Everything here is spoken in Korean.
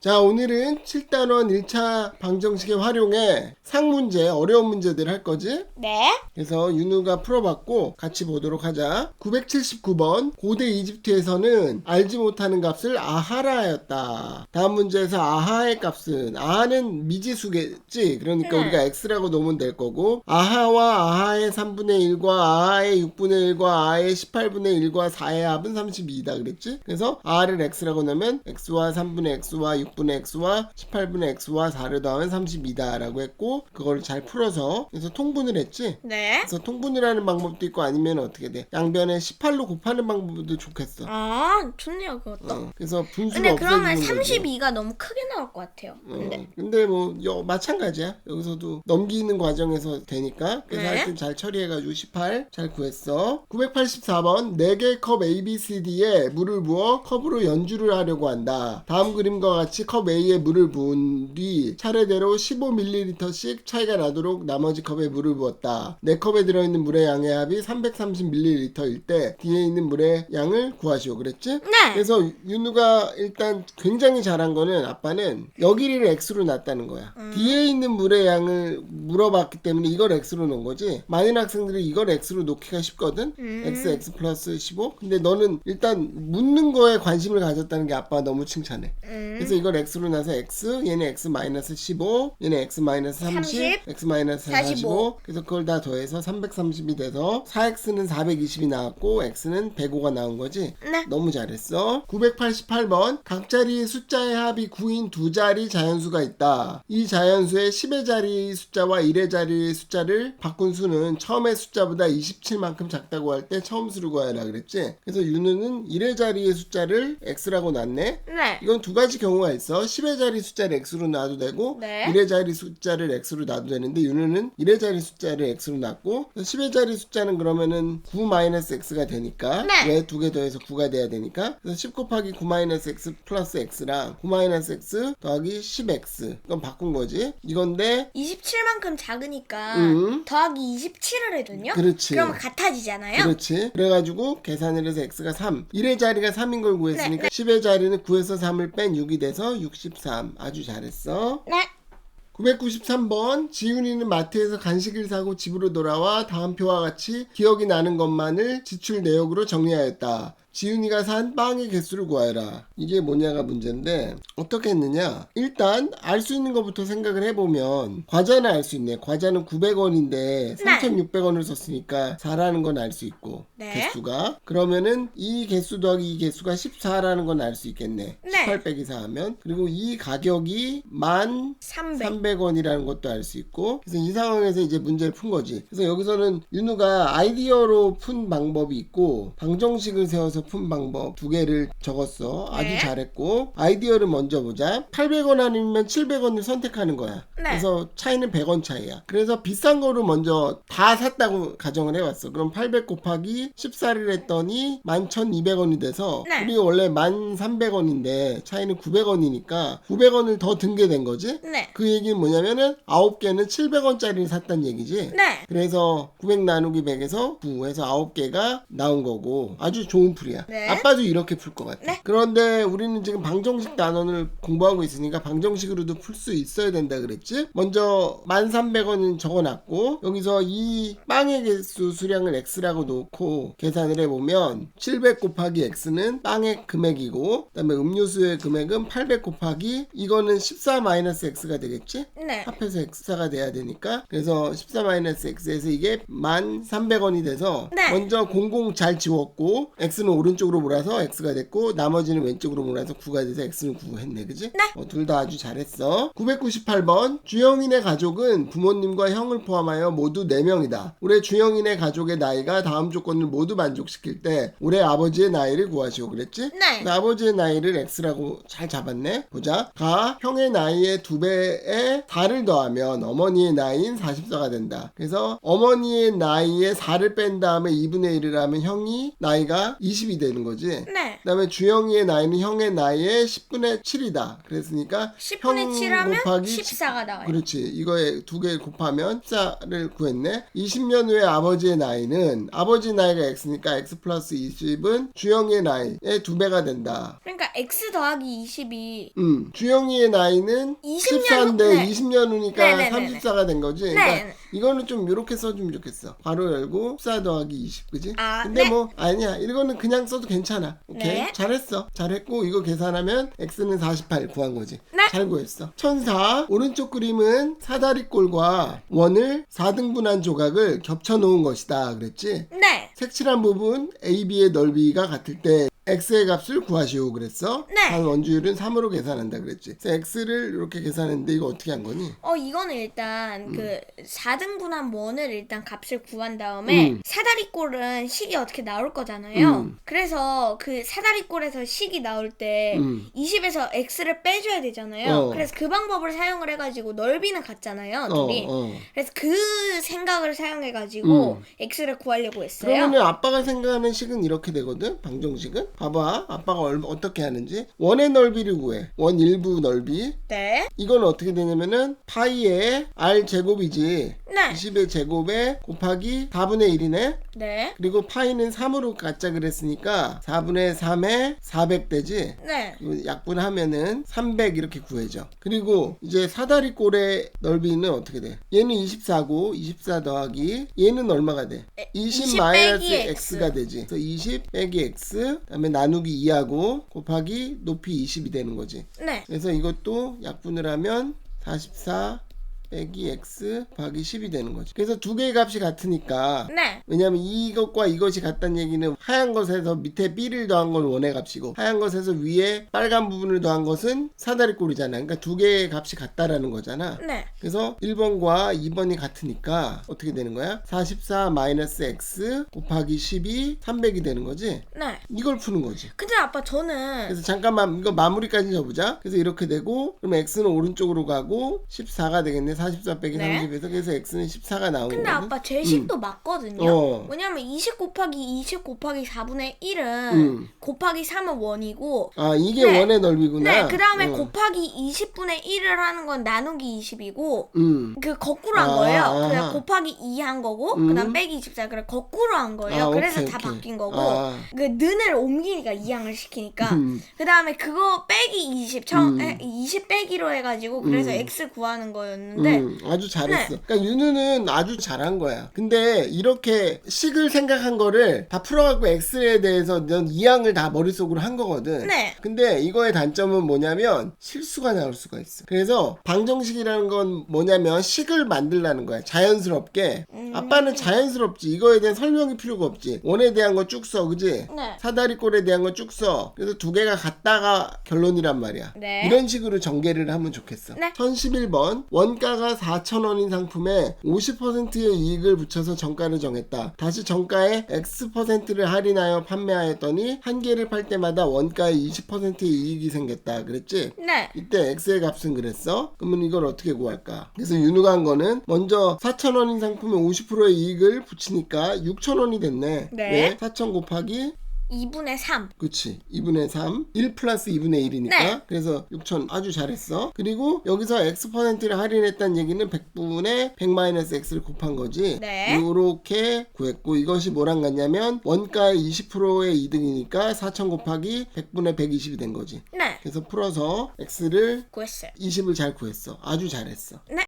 자, 오늘은 7단원 1차 방정식의 활용에 상문제, 어려운 문제들 할 거지? 네. 그래서 윤우가 풀어봤고 같이 보도록 하자. 979번 고대 이집트에서는 알지 못하는 값을 아하라였다. 다음 문제에서 아하의 값은 아하는 미지수겠지. 그러니까 네. 우리가 x라고 놓으면 될 거고 아하와 아하의 3분의 1과 아하의 6분의 1과 아하의 18분의 1과 4의 합은 32이다 그랬지? 그래서 a를 x라고 넣으면 x와 3분의 x와 6 분의 x와 18분의 x와 4를 더하면 32다라고 했고 그걸 잘 풀어서 그래서 통분을 했지? 네. 그래서 통분을 하는 방법도 있고 아니면 어떻게 돼? 양변에 18로 곱하는 방법도 좋겠어. 아, 좋네요, 그것도. 어, 그래서 분수가 근데 그러면 없어지는 거지. 32가 너무 크게 나올 것 같아요. 어, 근데. 근데 뭐 여, 마찬가지야. 여기서도 넘기는 과정에서 되니까 그래서 네. 하여튼 잘 처리해가지고 18 잘 구했어. 984번 4개의 컵 A, B, C, D에 물을 부어 컵으로 연주를 하려고 한다. 다음 그림과 같이 컵 A에 물을 부은 뒤 차례대로 15ml씩 차이가 나도록 나머지 컵에 물을 부었다. 4컵에 들어있는 물의 양의 합이 330ml일 때 뒤에 있는 물의 양을 구하시오. 그랬지? 네. 그래서 윤우가 일단 굉장히 잘한 거는 아빠는 여기를 x로 놨다는 거야. 뒤에 있는 물의 양을 물어봤기 때문에 이걸 x로 놓은 거지. 많은 학생들이 이걸 x로 놓기가 쉽거든. x x 플러스 15. 근데 너는 일단 묻는 거에 관심을 가졌다는 게 아빠가 너무 칭찬해. 음. 그래서 이걸 x로 나서 x, 얘는 x 마이너스 15, 얘는 x 마이너스 30, 30, x 마이너스 45. 45. 그래서 그걸 다 더해서 330이 돼서 4x는 420이 나왔고 x는 105가 나온 거지. 네. 너무 잘했어. 988번. 각 자리의 숫자의 합이 9인 두 자리 자연수가 있다. 이 자연수의 10의 자리 숫자와 1의 자리 숫자를 바꾼 수는 처음의 숫자보다 27만큼 작다고 할 때 처음 수를 구하라 그랬지. 그래서 윤우는 1의 자리의 숫자를 x라고 놨네. 네. 이건 두 가지 경우가 있어. 10의 자리 숫자를 x로 놔도 되고 네. 1의 자리 숫자를 x로 놔도 되는데 윤우는 1의 자리 숫자를 x로 놨고 10의 자리 숫자는 그러면은 9 마이너스 x가 되니까 네. 왜두 개 더해서 9가 돼야 되니까 그래서 10 곱하기 9 마이너스 x 플러스 x랑 9 마이너스 x 더하기 10x 이건 바꾼 거지 이건데 27만큼 작으니까 음. 더하기 27을 해도요? 그렇지. 그러면 같아지잖아요. 그렇지. 그래가지고 계산을 해서 x가 3. 1의 자리가 3인 걸 구했으니까 네, 10의 자리는 9에서 3을 뺀 6이 돼서 63. 아주 잘했어. 네. 993번 지훈이는 마트에서 간식을 사고 집으로 돌아와 다음 표와 같이 기억이 나는 것만을 지출 내역으로 정리하였다. 지훈이가 산 빵의 개수를 구하여라. 이게 뭐냐가 문제인데 어떻게 했느냐? 일단 알 수 있는 것부터 생각을 해보면 과자는 알 수 있네. 과자는 900원인데 3,600원을 썼으니까 4라는 건 알 수 있고 네. 개수가 그러면은 이 개수 더하기 이 개수가 14라는 건 알 수 있겠네. 네. 18 빼기 4 하면 그리고 이 가격이 만 300. 300 원이라는 것도 알 수 있고 그래서 이 상황에서 이제 문제를 푼 거지 그래서 여기서는 윤우가 아이디어로 푼 방법이 있고 방정식을 세워서 푼 방법 두 개를 적었어 아주 네. 잘했고 아이디어를 먼저 보자 800원 아니면 700원을 선택하는 거야 네. 그래서 차이는 100원 차이야 그래서 비싼 거를 먼저 다 샀다고 가정을 해왔어 그럼 800 곱하기 14를 했더니 11,200원이 돼서 네. 우리 원래 1,300원인데 차이는 900원이니까 900원을 더든게된 거지 네. 그 얘기는 뭐냐면은 9개는 700원짜리를 샀단 얘기지. 네. 그래서 900 나누기 100에서 9 해서 9개가 나온 거고 아주 좋은 풀이 야. 네. 아빠도 이렇게 풀 것 같아. 네. 그런데 우리는 지금 방정식 단원을 공부하고 있으니까 방정식으로도 풀 수 있어야 된다 그랬지? 먼저 1300원은 적어놨고 여기서 이 빵의 개수 수량을 x라고 놓고 계산을 해보면 700 곱하기 x는 빵의 금액이고 그다음에 음료수의 금액은 800 곱하기 이거는 14 마이너스 x가 되겠지? 네. 합해서 x가 돼야 되니까 그래서 14 마이너스 x에서 이게 1300원이 돼서 네. 먼저 00 잘 지웠고 x는 오른쪽으로 몰아서 x가 됐고 나머지는 왼쪽으로 몰아서 9가 돼서 x는 9 했네 그지? 네. 둘다 아주 잘했어 998번 주영인의 가족은 부모님과 형을 포함하여 모두 4명이다 올해 주영인의 가족의 나이가 다음 조건을 모두 만족시킬 때 올해 아버지의 나이를 구하시오 그랬지? 네. 그래서 아버지의 나이를 x라고 잘 잡았네. 보자. 가 형의 나이의 두 배에 4를 더하면 어머니의 나이인 44가 된다. 그래서 어머니의 나이에 4를 뺀 다음에 2분의 1을 하면 형이 나이가 20이 20이 되는 거지. 네. 그다음에 주영이의 나이는 형의 나이의 10분의 7이다. 그랬으니까 10분의 형7 하면 곱하기 14가 나와요. 그렇지. 이거에 두 개 곱하면 14를 구했네. 20년 후에 아버지의 나이는 아버지 나이가 x니까 x 플러스 20은 주영이의 나이의 두 배가 된다. 그러니까 x 더하기 20이 음, 주영이의 나이는 20년 14인데 후- 네. 20년 후니까 네 네 네 네. 34가 된 거지. 그러니까 네. 이거는 좀 이렇게 써주면 좋겠어. 괄호 열고 14 더하기 20, 그지? 아, 근데 네. 뭐 아니야. 이거는 그냥 써도 괜찮아. 오케이. 네. 잘했어. 잘했고 이거 계산하면 x는 48 구한 거지. 네. 잘 구했어. 천사 오른쪽 그림은 사다리꼴과 원을 4등분한 조각을 겹쳐 놓은 것이다. 그랬지? 네. 색칠한 부분 AB의 넓이가 같을 때 x의 값을 구하시오 그랬어? 네. 한 원주율은 3으로 계산한다 그랬지. 그래서 x를 이렇게 계산했는데 이거 어떻게 한 거니? 어 이거는 일단 그 4등분한 원을 일단 값을 구한 다음에 음. 사다리꼴은 식이 어떻게 나올 거잖아요. 음. 그래서 그 사다리꼴에서 식이 나올 때 음. 20에서 x를 빼줘야 되잖아요. 어. 그래서 그 방법을 사용을 해가지고 넓이는 같잖아요. 어, 둘이. 어. 그래서 그 생각을 사용해가지고 음. x를 구하려고 했어요. 그러면 아빠가 생각하는 식은 이렇게 되거든. 방정식은. 봐봐. 아빠가 얼, 어떻게 하는지. 원의 넓이를 구해. 원 일부 넓이. 네. 이건 어떻게 되냐면은 파이의 r 제곱이지. 네. 20의 제곱에 곱하기 4분의 1이네. 네. 그리고 파이는 3으로 갖자 그랬으니까 4분의 3에 400 되지. 네. 이거 약분하면은 300 이렇게 구해져. 그리고 이제 사다리꼴의 넓이는 어떻게 돼? 얘는 24고 24 더하기 얘는 얼마가 돼? 20 20 마이너스 빼기 x가 되지. 그래서 20 빼기 x 그다음에 나누기 2하고 곱하기 높이 20이 되는 거지. 네. 그래서 이것도 약분을 하면 44 빼기 x 곱하기 10이 되는 거지. 그래서 두 개의 값이 같으니까 네. 왜냐면 이것과 이것이 같다는 얘기는 하얀 것에서 밑에 B를 더한 건 원의 값이고 하얀 것에서 위에 빨간 부분을 더한 것은 사다리 꼴이잖아. 그러니까 두 개의 값이 같다라는 거잖아. 네. 그래서 1번과 2번이 같으니까 어떻게 되는 거야? 44 마이너스 x 곱하기 10이 300이 되는 거지. 네. 이걸 푸는 거지. 근데 아빠 저는 그래서 잠깐만 이거 마무리까지 접보자. 그래서 이렇게 되고 그럼 x는 오른쪽으로 가고 14가 되겠네. 44 빼기 네. 30에서 그래서 x는 14가 나오는 근데 거거든. 아빠 제 식도 맞거든요. 어. 왜냐면 20 곱하기 20 곱하기 4분의 1은 음. 곱하기 3은 원이고 아 이게 네. 원의 넓이구나. 네, 그 다음에 어. 곱하기 20분의 1을 하는 건 나누기 20이고 음. 그 거꾸로 한 아, 거예요. 아하. 그냥 곱하기 2 한 거고 음. 그다음 빼기 24 그래 거꾸로 한 거예요. 아, 그래서 오케이, 다 오케이. 바뀐 거고 아. 그 는을 옮기니까 2항을 시키니까 음. 그다음에 그거 빼기 20 처음 음. 에, 20 빼기로 해가지고 그래서 음. x 구하는 거였는데 음, 아주 잘했어. 네. 그러니까 윤우는 아주 잘한 거야. 근데 이렇게 식을 생각한 거를 다 풀어갖고 x에 대해서 넌 이항을 다 머릿속으로 한 거거든. 네. 근데 이거의 단점은 뭐냐면 실수가 나올 수가 있어. 그래서 방정식이라는 건 뭐냐면 식을 만들라는 거야. 자연스럽게. 음. 아빠는 자연스럽지. 이거에 대한 설명이 필요가 없지. 원에 대한 거 쭉 써, 그지? 네. 사다리꼴에 대한 거 쭉 써. 그래서 두 개가 같다가 결론이란 말이야. 네. 이런 식으로 전개를 하면 좋겠어. 네. 1011번 원가가 4,000원인 상품에 50%의 이익을 붙여서 정가를 정했다. 다시 정가에 X%를 할인하여 판매하였더니 한 개를 팔 때마다 원가의 20%의 이익이 생겼다. 그랬지? 네. 이때 X의 값은 그랬어? 그러면 이걸 어떻게 구할까? 그래서 유누가 한 거는 먼저 4,000원인 상품에 50%의 이익을 붙이니까 6,000원이 됐네. 네. 왜? 4,000 곱하기 2분의 3 그치 2분의 3 1 플러스 2분의 1이니까 네. 그래서 6천 아주 잘했어 그리고 여기서 X%를 할인했다는 얘기는 100분의 100 마이너스 X를 곱한 거지 네. 요렇게 구했고 이것이 뭐랑 같냐면 원가의 20%의 이득이니까 4천 곱하기 100분의 120이 된 거지 네. 그래서 풀어서 X를 구했어요. 20을 잘 구했어 아주 잘했어 네.